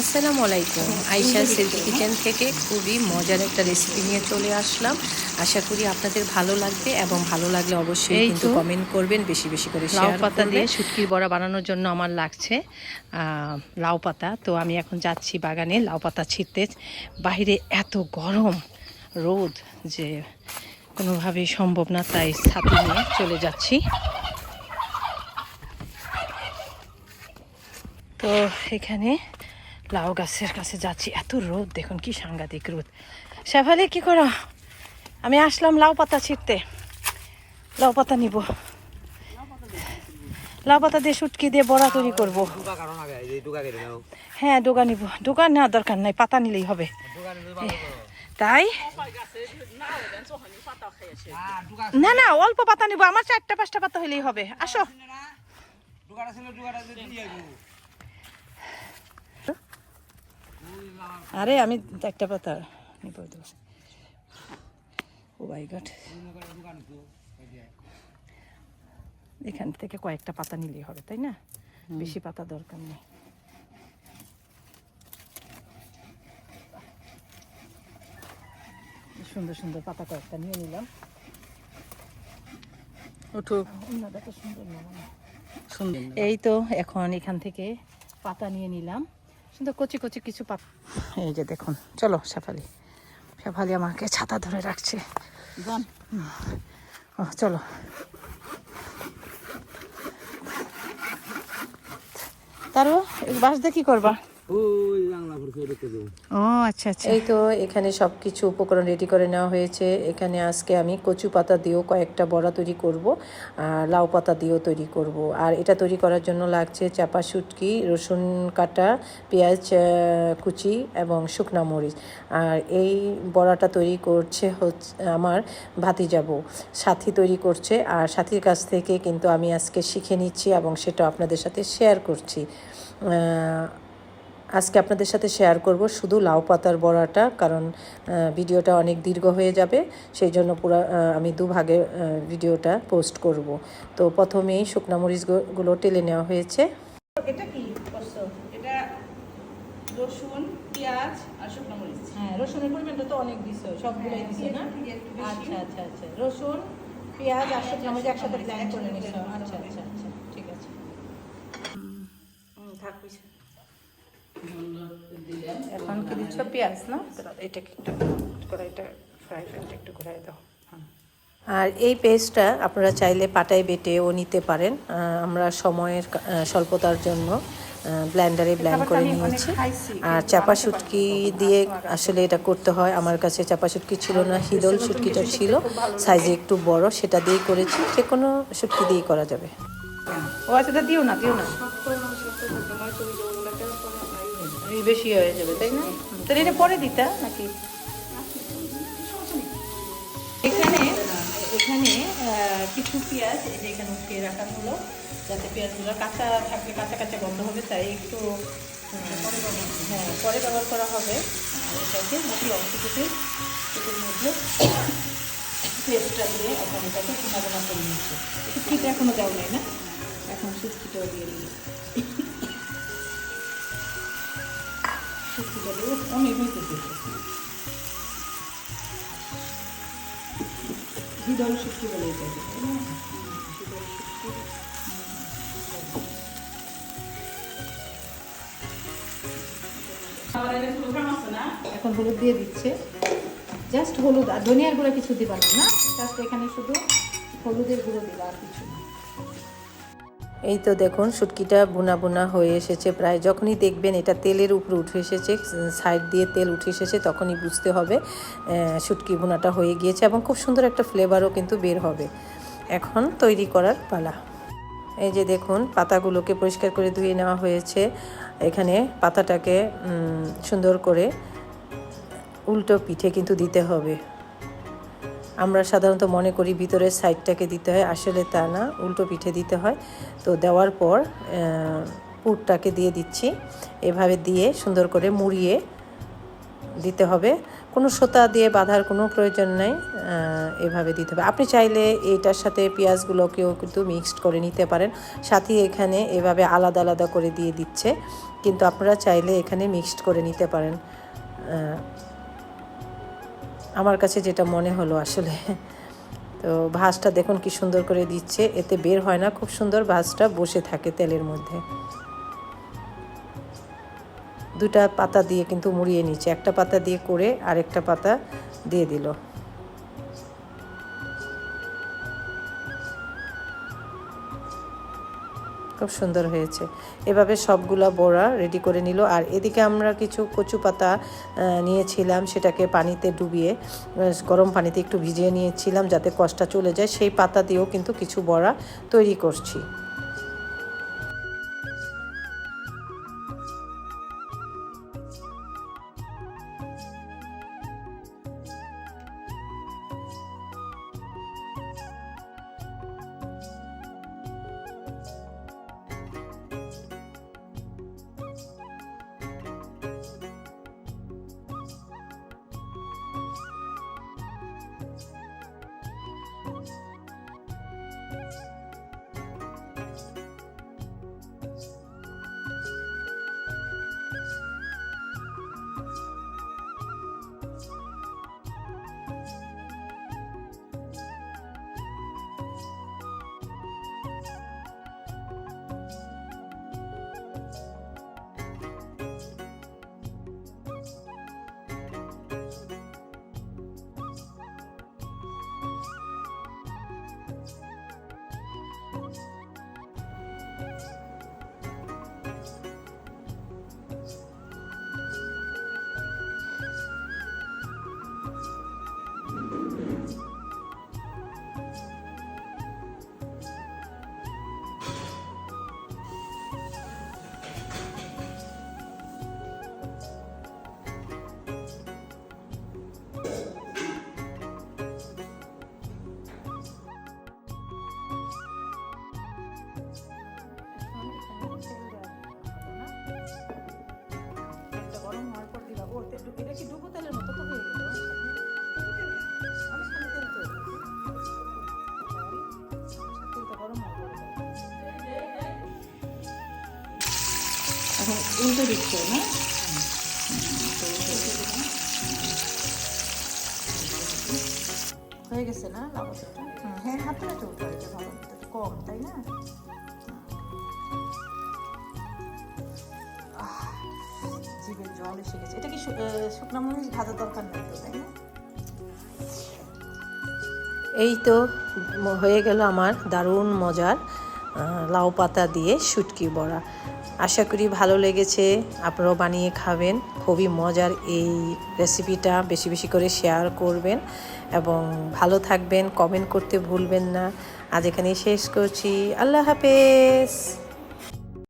আসসালামু আলাইকুম। আইসা সিল্ক কিচেন থেকে খুবই মজার একটা রেসিপি নিয়ে চলে আসলাম। আশা করি আপনাদের ভালো লাগবে এবং ভালো লাগলে অবশ্যই কিন্তু তো। কমেন্ট করবেন বেশি বেশি করে লাউ পাতা দিয়ে শুটকির বড়া বানানোর জন্য আমার লাগছে লাউ পাতা। তো আমি এখন যাচ্ছি বাগানে লাউ পাতা ছিঁড়তে। বাইরে এত গরম রোদ যে কোনোভাবেই সম্ভব না তাই ছাতি নিয়ে চলে যাচ্ছি। তো এখানে লাউ গাছের কাছে যাচ্ছি। এত রোদ দেখুন কি সাংঘাতিক রোদ। শেফালি কি করো? আমি আসলাম লাউ পাতা ছিঁড়তে। লাউ পাতা নিব। লাউ পাতা দিয়ে শুটকি দিয়ে বড়া তৈরি করব। হ্যাঁ দোকান নিব। দোকান নেওয়ার দরকার নাই পাতা নিলেই হবে। তাই? না না অল্প পাতা নিব। আমার চারটা পাঁচটা পাতা হলেই হবে। আসো দুকাটা ছিল দুকাটা দিয়ে দিব আরে আমি একটা পাতা নিব তো ও মাই গড। এখান থেকে কয়েকটা পাতা নিলেই হবে তাই না? বেশি পাতা দরকার নেই। সুন্দর সুন্দর পাতা কয়েকটা নিয়ে নিলাম। মানে। সুন্দর। এই তো এখন এখান থেকে পাতা নিয়ে নিলাম। সুন্দর কচি কচি কিছু পাব। এই যে দেখুন চলো শেফালি। শেফালি আমাকে ছাতা ধরে রাখছে। ও চলো। তারও বাস দিয়ে কি করবা? ও আচ্ছা আচ্ছা। এই তো এখানে সব কিছু উপকরণ রেডি করে নেওয়া হয়েছে। এখানে আজকে আমি কচু পাতা দিয়েও কয়েকটা বড়া তৈরি করব আর লাউ পাতা দিয়েও তৈরি করব। আর এটা তৈরি করার জন্য লাগছে চাপা শুটকি রসুন কাটা পেঁয়াজ কুচি এবং শুকনা মরিচ। আর এই বড়াটা তৈরি করছে হচ্ছে আমার ভাতিজাবু সাথী তৈরি করছে আর সাথীর কাছ থেকে কিন্তু আমি আজকে শিখে নিচ্ছি এবং সেটা আপনাদের সাথে শেয়ার করছি। আজকে আপনাদের সাথে শেয়ার করব শুধু লাউ পাতার বড়াটা কারণ ভিডিওটা অনেক দীর্ঘ হয়ে যাবে সেই জন্য পুরো আমি দুভাগে ভিডিওটা পোস্ট করব। তো প্রথমেই শুকনা মরিচগুলো টেলে নেওয়া হয়েছে। এটা কি এটা রসুন পেঁয়াজ আর শুকনো মরিচ। হ্যাঁ রসুনের পরিমাণটা তো অনেক দিছো সবগুলোই দিছো না? আচ্ছা আচ্ছা আচ্ছা। রসুন পেঁয়াজ আর শুকনো মরিচ একসাথে ব্লেন্ড করে নিছো। আচ্ছা আচ্ছা আচ্ছা ঠিক আছে থাক বুঝছি। এখন কি দিচ্ছ? পেঁয়াজ না? এটা একটু করে এটা ফ্রাই প্যানটা একটু ঘুরাই দাও। আর এই পেস্টটা আপনারা চাইলে পাটায় বেটেও নিতে পারেন। আমরা সময়ের স্বল্পতার জন্য ব্ল্যান্ডারে ব্ল্যান্ড করে নিয়েছি। আর চাপা শুটকি দিয়ে আসলে এটা করতে হয়। আমার কাছে চাপা শুটকি ছিল না হিদল শুটকিটা ছিল। সাইজে একটু বড় সেটা দিয়েই করেছি। যে কোনো শুটকি দিয়েই করা যাবে। ও আচ্ছা দিও না দিও না। বেশি হয়ে যাবে, তাই না? তাহলে এটা পরে দিতা, নাকি? এখানে এখানে কিছু পেঁয়াজ, এই যে এখানে উঠিয়ে রাখা হলো, যাতে পেঁয়াজগুলো কাঁচা থাকলে কাঁচা কাঁচা গন্ধ হবে, তাই একটু হ্যাঁ পরে ব্যবহার করা হবে। এটাকে মোটি অংশটুকু এটার মধ্যে পেস্টটা দিয়ে এখন এটাকে ভুনা করে নিচ্ছে শুটকিটা এখনও দেওয়া নেই না? এখন শুটকিটাও দিয়ে দিই হইতেছে হৃদয় শুটকি বলে? এখন হলুদ দিয়ে দিচ্ছে জাস্ট হলুদ আর ধনিয়ার গুঁড়ো কিছু দিবা না জাস্ট এখানে শুধু হলুদের গুঁড়ো দিবা আর কিছু না এই তো দেখুন, শুটকিটা বুনা বুনা হয়ে এসেছে প্রায়। যখনই দেখবেন এটা তেলের উপরে উঠে এসেছে, সাইড দিয়ে তেল উঠে এসেছে, তখনই বুঝতে হবে শুটকি বুনাটা হয়ে গিয়েছে এবং খুব সুন্দর একটা ফ্লেভারও কিন্তু বের হবে। এখন তৈরি করার পালা। এই যে দেখুন, পাতাগুলোকে পরিষ্কার করে ধুয়ে নেওয়া হয়েছে। এখানে পাতাটাকে সুন্দর করে উল্টো পিঠে কিন্তু দিতে হবে। আমরা সাধারণত মনে করি ভিতরের সাইডটাকে দিতে হয়, আসলে তা না, উল্টো পিঠে দিতে হয়। তো দেওয়ার পর পুরটাকে দিয়ে দিচ্ছি। এভাবে দিয়ে সুন্দর করে মুড়িয়ে দিতে হবে। কোনো সোতা দিয়ে বাঁধার কোনো প্রয়োজন নেই এভাবে দিতে হবে। আপনি চাইলে এইটার সাথে পেঁয়াজগুলোকেও কিন্তু মিক্সড করে নিতে পারেন। সাথে এখানে এভাবে আলাদা আলাদা করে দিয়ে দিচ্ছে। কিন্তু আপনারা চাইলে এখানে মিক্সড করে নিতে পারেন। আমার কাছে যেটা মনে হলো আসলে। তো ভাজটা দেখুন কি সুন্দর করে দিচ্ছে। এতে বের হয় না, খুব সুন্দর ভাজটা বসে থাকে তেলের মধ্যে। দুটা পাতা দিয়ে কিন্তু মুড়িয়ে নিচ্ছে। একটা পাতা দিয়ে করে আরেকটা পাতা দিয়ে দিল। খুব সুন্দর হয়েছে। এভাবে সবগুলা বড়া রেডি করে নিল। আর এদিকে আমরা কিছু কচু পাতা নিয়েছিলাম সেটাকে পানিতে ডুবিয়ে গরম পানিতে একটু ভিজিয়ে নিয়েছিলাম যাতে কষ্টটা চলে যায়। সেই পাতা দিয়েও কিন্তু কিছু বড়া তৈরি করছি। এখন উল্টে দিচ্ছে, না? হয়ে গেছে না হ্যাঁ হাতে হাতে উঠে এটা ভালো। কম, তাই না? জিভে জল এসে গেছে। এটা কি শুকনো মরিচ ভাজা দরকার নেই তো, তাই না? এই তো হয়ে গেল আমার দারুণ মজার লাউ পাতা দিয়ে শুটকি বড়া। আশা করি ভালো লেগেছে, আপনারাও বানিয়ে খাবেন। খুবই মজার এই রেসিপিটা বেশি বেশি করে শেয়ার করবেন এবং ভালো থাকবেন কমেন্ট করতে ভুলবেন না। আজ এখানে শেষ করছি। আল্লাহ হাফেজ!